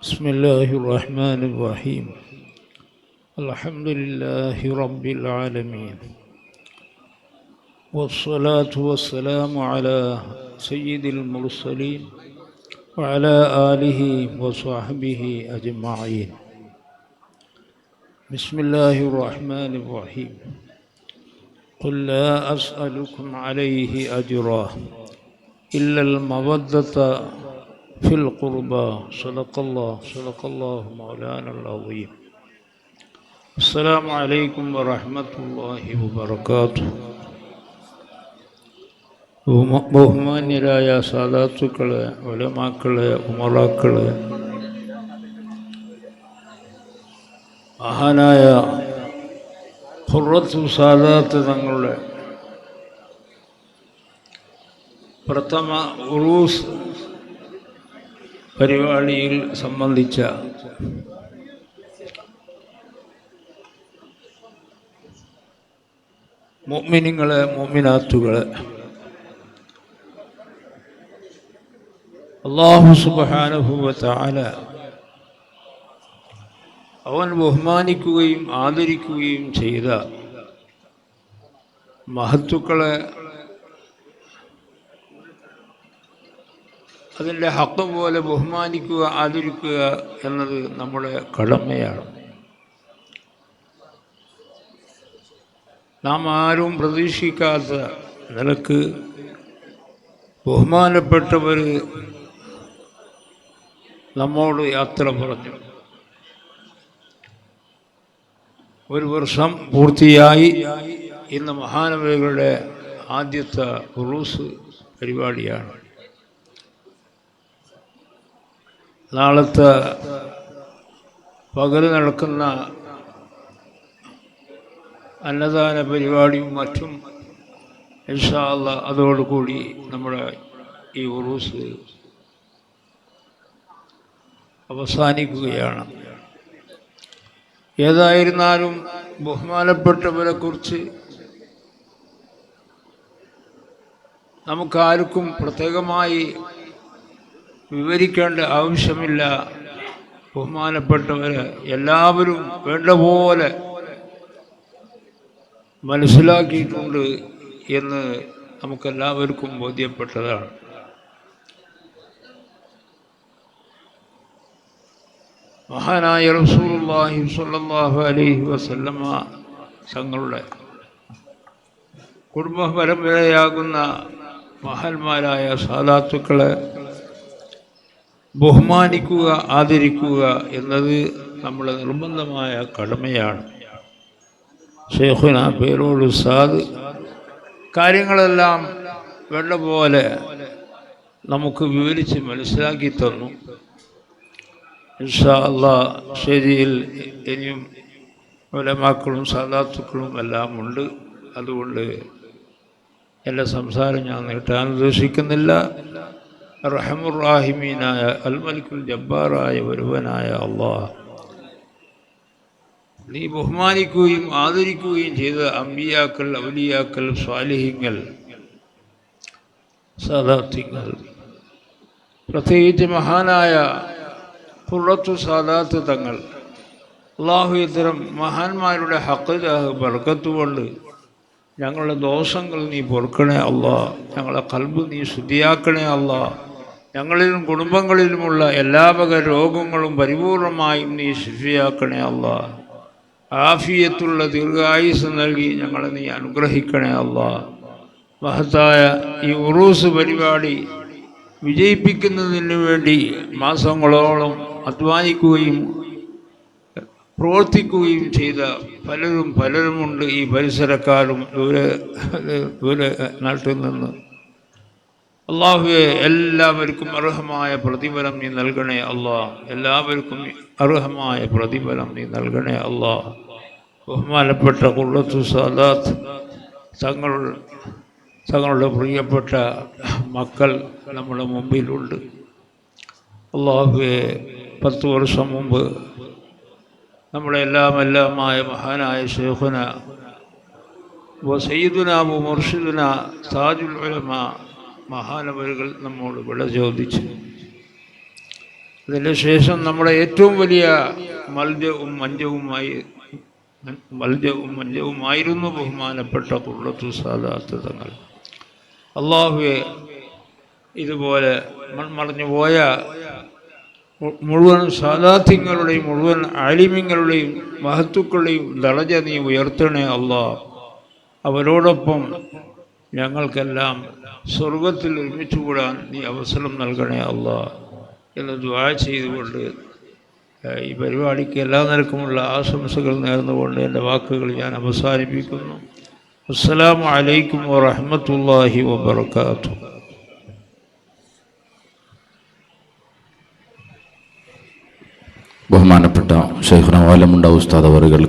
بسم الله الرحمن الرحيم. الحمد لله رب العالمين. والصلاة والسلام على سيد المرسلين وعلى آله وصحبه أجمعين. بسم الله الرحمن الرحيم. قل لا أسألكم عليه أجرا إلا المودة في القربى صدق الله صدق الله مولانا العظيم السلام عليكم ورحمة الله وبركاته ബഹുമ- ബഹുമാന്യരായ സാധാത്തുക്കള് ഒലമാക്കള് ഉമറാക്കള് മഹാനായ ഖുറത്തു സാദാത്ത് തങ്ങളുടെ പ്രഥമ ഉറൂസ് പരിപാടിയിൽ സംബന്ധിച്ച മുഅ്മിനീങ്ങളെ മുഅ്മിനാത്തുകളെ അള്ളാഹു തആല അവൻ ബഹുമാനിക്കുകയും ആദരിക്കുകയും ചെയ്ത മഹത്തുക്കളെ അതിന്റെ ഹക്ക് പോലെ ബഹുമാനിക്കുക ആദരിക്കുക എന്നത് നമ്മുടെ കടമയാണ്. നാം ആരും പ്രതീക്ഷിക്കാത്ത നിലയ്ക്ക് ബഹുമാനപ്പെട്ടവർ നമ്മോട് യാത്ര പറഞ്ഞു. ഒരു വർഷം പൂർത്തിയായി. ഇന്ന് മഹാനവികളുടെ ആദ്യത്തെ റൂസ് പരിപാടിയാണ്. നാളത്തെ പകൽ നടക്കുന്ന അന്നദാന പരിപാടിയും മറ്റും ഇൻഷാല്ല അതോടുകൂടി നമ്മുടെ ഈ ഉറൂസ് അവസാനിക്കുകയാണ്. ഏതായിരുന്നാലും ബഹുമാനപ്പെട്ടവരെ കുറിച്ച് നമുക്കാർക്കും പ്രത്യേകമായി വിവരിക്കേണ്ട ആവശ്യമില്ല. ബഹുമാനപ്പെട്ടവര് എല്ലാവരും വേണ്ട പോലെ മനസ്സിലാക്കിയിട്ടുണ്ട് എന്ന് നമുക്കെല്ലാവർക്കും ബോധ്യപ്പെട്ടതാണ്. മഹാനായ റസൂലുള്ളാഹി സ്വല്ലല്ലാഹു അലൈഹി വസല്ലമ തങ്ങളുടെ കുടുംബ പരമ്പരയാകുന്ന മഹാന്മാരായ സാധാത്തുക്കളെ ബഹുമാനിക്കുക ആദരിക്കുക എന്നത് നമ്മുടെ നിർബന്ധമായ കടമയാണ്. ഷെയ്ഖുന പേരോട് സാദ് കാര്യങ്ങളെല്ലാം വേണ്ട പോലെ നമുക്ക് വിവരിച്ച് മനസ്സിലാക്കി തന്നു. ഇൻഷാ അള്ളാ ശരിയിൽ ഇനിയും ഉലമാക്കളും സാധാത്തുക്കളും എല്ലാം ഉണ്ട്. അതുകൊണ്ട് എന്റെ സംസാരം ഞാൻ നീട്ടാൻ ഉദ്ദേശിക്കുന്നില്ല. റഹമുറാഹിമീനായ അൽമലിക്കുൽ ജബ്ബാറായ ഒരുവനായ അള്ളാഹ്. നീ ബഹുമാനിക്കുകയും ആദരിക്കുകയും ചെയ്ത അമ്പിയാക്കൾ അവലിയാക്കൾ സ്വാലിഹിങ്ങൾ സാദാത്യങ്ങൾ പ്രത്യേകിച്ച് മഹാനായ പുറത്തു സാദാത്ത് തങ്ങൾ അള്ളാഹു ഇത്തരം മഹാന്മാരുടെ ഹക്കജാഹ് ബർക്കത്തുകൊണ്ട് ഞങ്ങളുടെ ദോഷങ്ങൾ നീ പൊറുക്കണേ അള്ളാഹ്. ഞങ്ങളുടെ കൽബ് നീ ശുദ്ധിയാക്കണേ അല്ലാ ഞങ്ങളിലും കുടുംബങ്ങളിലുമുള്ള എല്ലാ വക രോഗങ്ങളും പരിപൂർണമായും നീ ശിഫിയാക്കണേ അല്ല. ആഫിയത്തുള്ള ദീർഘായുസ് നൽകി ഞങ്ങളെ നീ അനുഗ്രഹിക്കണേ അല്ല. മഹത്തായ ഈ ഉറൂസ് പരിപാടി വിജയിപ്പിക്കുന്നതിന് വേണ്ടി മാസങ്ങളോളം അധ്വാനിക്കുകയും പ്രവർത്തിക്കുകയും ചെയ്ത പലരും പലരുമുണ്ട് ഈ പരിസരക്കാരും ദൂരെ ദൂരെ നാട്ടിൽ നിന്ന്. അള്ളാഹുവെ എല്ലാവർക്കും അർഹമായ പ്രതിഫലം നീ നൽകണേ അള്ളാഹ് എല്ലാവർക്കും അർഹമായ പ്രതിഫലം നീ നൽകണേ അള്ളാഹ് ബഹുമാനപ്പെട്ട കുള്ളത്തു സാദാത്ത് തങ്ങൾ തങ്ങളുടെ പ്രിയപ്പെട്ട മക്കൾ നമ്മുടെ മുമ്പിലുണ്ട്. അള്ളാഹുവെ പത്ത് വർഷം മുമ്പ് നമ്മുടെ എല്ലാം എല്ലാമായ മഹാനായ ശേഖുന സയ്യിദുന മുർഷിദുന താജുൽ ഉലമ മഹാനവരുകൾ നമ്മോട് വിട ചോദിച്ചു. അതിന് ശേഷം നമ്മുടെ ഏറ്റവും വലിയ മൽജവും മഞ്ചവുമായി മൽജവും മഞ്ചവുമായിരുന്നു ബഹുമാനപ്പെട്ട കുള്ളത്തു സാദാത്ത് തങ്ങൾ അള്ളാഹുവെ ഇതുപോലെ മൺമറഞ്ഞു പോയ മുഴുവൻ സാദാത്യങ്ങളുടെയും മുഴുവൻ ആലിമ്യങ്ങളുടെയും മഹത്തുക്കളുടെയും ദളജ നീ ഉയർത്തണേ അള്ളാഹ് അവരോടൊപ്പം ഞങ്ങൾക്കെല്ലാം സ്വർഗത്തിൽ ഒരുമിച്ച് കൂടാൻ നീ അവസരം നൽകണേ അല്ല എന്ന് ദ്വാ ചെയ്തുകൊണ്ട് ഈ പരിപാടിക്ക് എല്ലാ നിരക്കുമുള്ള ആശംസകൾ നേർന്നുകൊണ്ട് എന്റെ വാക്കുകൾ ഞാൻ അവസാനിപ്പിക്കുന്നു. അസ്സലാമു വലൈക്കും വറഹ്മത്തുള്ളാഹി വബർക്കാത്തു ബഹുമാനപ്പെട്ട ഷെയ്ഖുന വാലമുണ്ട ഉസ്താദ് അവറുകൾക്ക്.